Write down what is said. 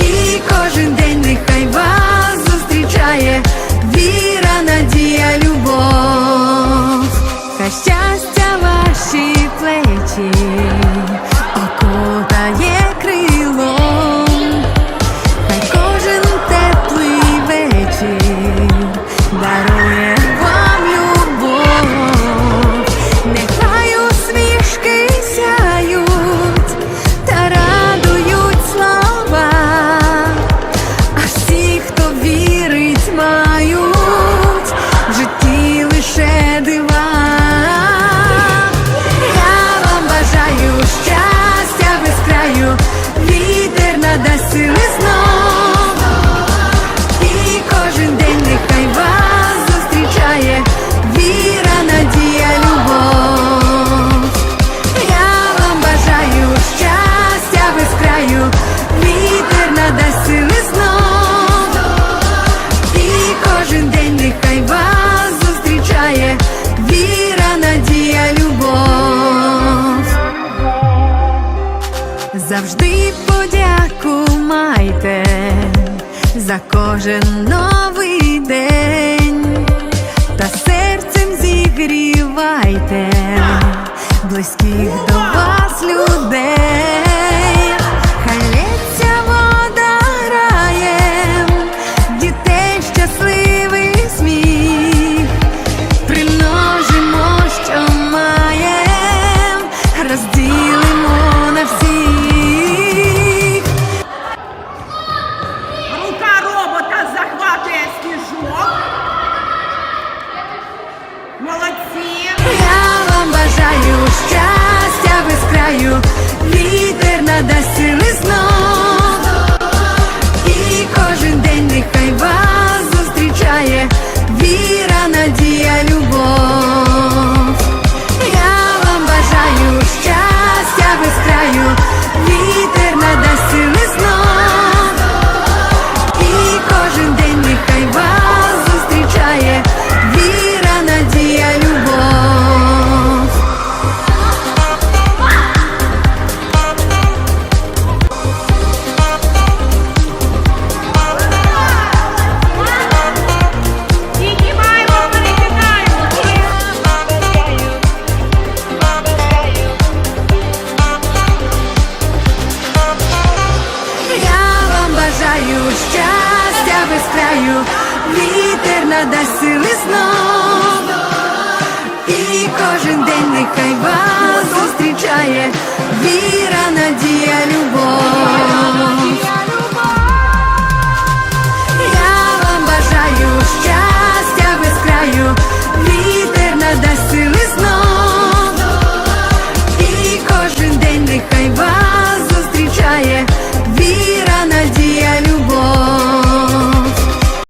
і кожен день нехай вас зустрічає віра, надія, любов. Хай щастя завжди подяку майте за кожен новий день. краю, щастя без краю, вітер надасть сили знов і кожен день нехай вас зустрічає, віра, надія, любов.